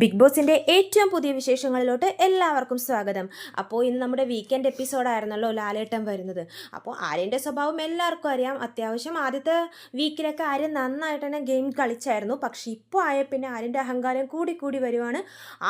Big ബോസിന്റെ ഏറ്റവും പുതിയ വിശേഷങ്ങളിലോട്ട് എല്ലാവർക്കും സ്വാഗതം. അപ്പോൾ ഇന്ന് നമ്മുടെ വീക്കെൻഡ് എപ്പിസോഡായിരുന്നല്ലോ ലാലേട്ടൻ വരുന്നത്. അപ്പോൾ ആര്യന്റെ സ്വഭാവം എല്ലാവർക്കും അറിയാം. അത്യാവശ്യം ആദ്യത്തെ വീക്കിലൊക്കെ ആര്യൻ നന്നായിട്ട് തന്നെ ഗെയിം കളിച്ചായിരുന്നു. പക്ഷേ ഇപ്പോൾ ആയ പിന്നെ ആര്യന്റെ അഹങ്കാരം കൂടി കൂടി വരുവാണ്.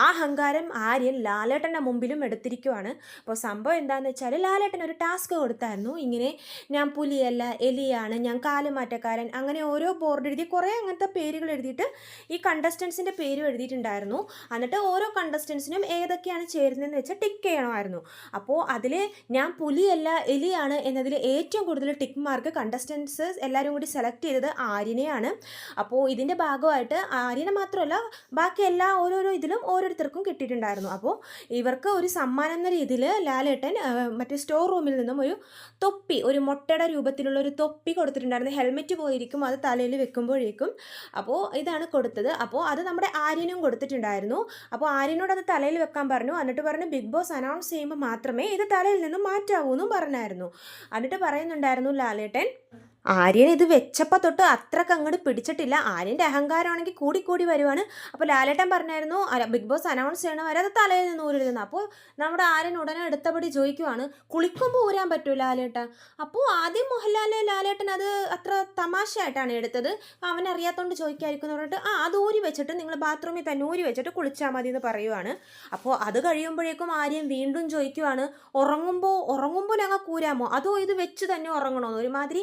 ആ അഹങ്കാരം ആര്യൻ ലാലേട്ടന്റെ മുമ്പിലും എടുത്തിരിക്കുവാണ്. അപ്പോൾ സംഭവം എന്താണെന്ന് വെച്ചാൽ ലാലേട്ടൻ ഒരു ടാസ്ക് കൊടുത്തായിരുന്നു. ഇങ്ങനെ ഞാൻ പുലിയല്ല എലിയാണ് ഞാൻ കാലുമാറ്റക്കാരൻ അങ്ങനെ ഓരോ ബോർഡ് എഴുതി കുറേ അങ്ങനത്തെ പേരുകൾ എഴുതിയിട്ട് ഈ കണ്ടസ്റ്റൻസിന്റെ പേരും എഴുതിയിട്ടുണ്ടായിരുന്നു. എന്നിട്ട് ഓരോ കണ്ടസ്റ്റൻസിനും ഏതൊക്കെയാണ് ചേരുന്നതെന്ന് വെച്ചാൽ ടിക്ക് ചെയ്യണമായിരുന്നു. അപ്പോൾ അതിൽ ഞാൻ പുലിയല്ല എലിയാണ് എന്നതിൽ ഏറ്റവും കൂടുതൽ ടിക്ക് മാർക്ക് കണ്ടസ്റ്റൻസ് എല്ലാവരും കൂടി സെലക്ട് ചെയ്തത് ആര്യനെയാണ്. അപ്പോൾ ഇതിന്റെ ഭാഗമായിട്ട് ആര്യനെ മാത്രമല്ല ബാക്കി എല്ലാ ഓരോരോ ഇതിലും ഓരോരുത്തർക്കും കിട്ടിയിട്ടുണ്ടായിരുന്നു. അപ്പോൾ ഇവർക്ക് ഒരു സമ്മാനം എന്ന രീതിയിൽ ലാലേട്ടൻ മറ്റേ സ്റ്റോർ റൂമിൽ നിന്നും ഒരു തൊപ്പി ഒരു മുട്ടയുടെ രൂപത്തിലുള്ള ഒരു തൊപ്പി കൊടുത്തിട്ടുണ്ടായിരുന്നു. ഹെൽമെറ്റ് പോയിരിക്കും അത് തലയിൽ വെക്കുമ്പോഴേക്കും. അപ്പോൾ ഇതാണ് കൊടുത്തത്. അപ്പോൾ അത് നമ്മുടെ ആര്യനും കൊടുത്തിട്ടുണ്ടായിരുന്നു അപ്പോൾ ആര്യനോട് അത് തലയിൽ വെക്കാൻ പറഞ്ഞു. എന്നിട്ട് പറഞ്ഞു ബിഗ് ബോസ് അനൗൺസ് ചെയ്യുമ്പോൾ മാത്രമേ ഇത് തലയിൽ നിന്നും മാറ്റാവൂ എന്നും പറഞ്ഞായിരുന്നു. എന്നിട്ട് പറയുന്നുണ്ടായിരുന്നു ലാലേട്ടൻ ആര്യൻ ഇത് വെച്ചപ്പോൾ തൊട്ട് അത്രയ്ക്ക് അങ്ങോട്ട് പിടിച്ചിട്ടില്ല. ആര്യന്റെ അഹങ്കാരമാണെങ്കിൽ കൂടി കൂടി വരുവാണ്. അപ്പോൾ ലാലേട്ടൻ പറഞ്ഞായിരുന്നു ബിഗ് ബോസ് അനൗൺസ് ചെയ്യണ വരെ അത് തലയിൽ നിന്ന് ഊരിരുന്നു അപ്പോൾ നമ്മുടെ ആര്യൻ ഉടനെ എടുത്തപടി ചോദിക്കുവാണ് കുളിക്കുമ്പോൾ ഊരാൻ പറ്റൂ ലാലേട്ടൻ? അപ്പോൾ ആദ്യം മോഹൻലാലെ ലാലേട്ടൻ അത് അത്ര തമാശയായിട്ടാണ് എടുത്തത്. അവൻ അറിയാത്തതുകൊണ്ട് ചോദിക്കായിരിക്കും എന്ന് പറഞ്ഞിട്ട് ആ അത് ഊരി വെച്ചിട്ട് നിങ്ങൾ ബാത്റൂമിൽ തന്നെ ഊരി വെച്ചിട്ട് കുളിച്ചാൽ മതി എന്ന് പറയുവാണ്. അപ്പോൾ അത് കഴിയുമ്പോഴേക്കും ആര്യൻ വീണ്ടും ചോദിക്കുവാണ് ഉറങ്ങുമ്പോൾ ഉറങ്ങുമ്പോൾ ഞങ്ങൾ കൂരാമോ അതോ ഇത് വെച്ച് തന്നെ ഉറങ്ങണമെന്ന് ഒരുമാതിരി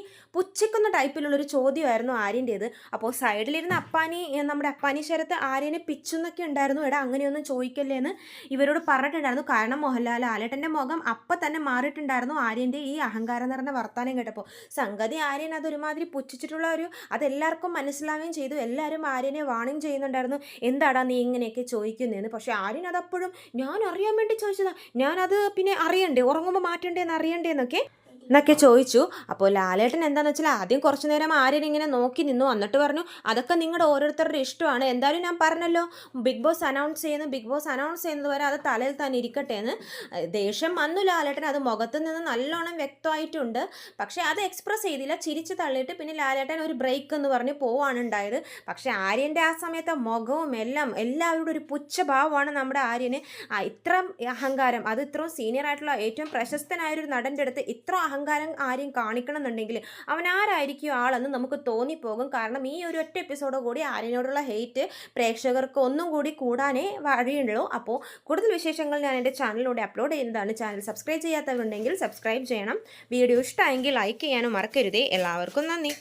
പുച്ഛിക്കുന്ന ടൈപ്പിലുള്ളൊരു ചോദ്യമായിരുന്നു ആര്യന്റേത്. അപ്പോൾ സൈഡിലിരുന്ന അപ്പാനി നമ്മുടെ അപ്പാനി ശരത്ത് ആര്യനെ പിച്ചുന്നൊക്കെ ഉണ്ടായിരുന്നു. എടാ അങ്ങനെയൊന്നും ചോദിക്കല്ലേ എന്ന് ഇവരോട് പറഞ്ഞിട്ടുണ്ടായിരുന്നു. കാരണം മോഹൻലാൽ ആലേട്ടന്റെ മുഖം അപ്പം തന്നെ മാറിയിട്ടുണ്ടായിരുന്നു ആര്യന്റെ ഈ അഹങ്കാരം നിറഞ്ഞ വർത്താനം കേട്ടപ്പോൾ. സംഗതി ആര്യൻ അതൊരുമാതിരി പുച്ഛിച്ചിട്ടുള്ള ഒരു അതെല്ലാവർക്കും മനസ്സിലാവുകയും ചെയ്തു. എല്ലാവരും ആര്യനെ വാണിംഗ് ചെയ്യുന്നുണ്ടായിരുന്നു. എന്താടാ നീ ഇങ്ങനെയൊക്കെ ചോദിക്കുന്നതെന്ന് പക്ഷേ ആര്യൻ അതപ്പോഴും ഞാൻ അറിയാൻ വേണ്ടി ചോദിച്ചതാ. ഞാനത് പിന്നെ അറിയണ്ടേ? ഉറങ്ങുമ്പോൾ മാറ്റണ്ടേ അറിയണ്ടേന്നൊക്കെ അറിയണ്ടേ എന്നൊക്കെ ചോദിച്ചു. അപ്പോൾ ലാലേട്ടൻ എന്താണെന്ന് വെച്ചാൽ ആദ്യം കുറച്ച് നേരം ആര്യൻ ഇങ്ങനെ നോക്കി നിന്നു. എന്നിട്ട് പറഞ്ഞു അതൊക്കെ നിങ്ങളുടെ ഓരോരുത്തരുടെ ഇഷ്ടമാണ്. എന്തായാലും ഞാൻ പറഞ്ഞല്ലോ ബിഗ് ബോസ് അനൗൺസ് ചെയ്യുന്നു ബിഗ് ബോസ് അനൗൺസ് ചെയ്യുന്നത് വരെ അത് തലയിൽ തന്നെ ഇരിക്കട്ടെ എന്ന്. ദേഷ്യം വന്നു ലാലേട്ടൻ. അത് മുഖത്ത് നിന്ന് നല്ലോണം വ്യക്തമായിട്ടുണ്ട്. പക്ഷേ അത് എക്സ്പ്രസ് ചെയ്തില്ല. ചിരിച്ച് തള്ളിയിട്ട് പിന്നെ ലാലേട്ടൻ ഒരു ബ്രേക്ക് എന്ന് പറഞ്ഞ് പോവാണ് ഉണ്ടായത്. പക്ഷേ ആര്യന്റെ ആ സമയത്തെ മുഖവും എല്ലാം എല്ലാവരുടെ ഒരു പുച്ഛഭാവമാണ് നമ്മുടെ ആര്യന്. ഇത്ര അഹങ്കാരം അത് ഇത്രയും സീനിയർ ആയിട്ടുള്ള ഏറ്റവും പ്രശസ്തനായ ഒരു നടന്റെ അടുത്ത് ഇത്ര അഹങ്കാരം ആരെയും കാണിക്കണം എന്നുണ്ടെങ്കിൽ അവൻ ആരായിരിക്കും ആളെന്ന് നമുക്ക് തോന്നിപ്പോകും. കാരണം ഈ ഒരു ഒറ്റ എപ്പിസോഡ് കൂടി ആര്യനോടുള്ള ഹെയ്റ്റ് പ്രേക്ഷകർക്ക് ഒന്നും കൂടി കൂടാനേ വഴിയുള്ളൂ. അപ്പോൾ കൂടുതൽ വിശേഷങ്ങൾ ഞാൻ എന്റെ ചാനലിലൂടെ അപ്ലോഡ് ചെയ്യുന്നതാണ്. ചാനൽ സബ്സ്ക്രൈബ് ചെയ്യാത്തവരുണ്ടെങ്കിൽ സബ്സ്ക്രൈബ് ചെയ്യണം. വീഡിയോ ഇഷ്ടമായെങ്കിൽ ലൈക്ക് ചെയ്യാനും മറക്കരുതേ. എല്ലാവർക്കും നന്ദി.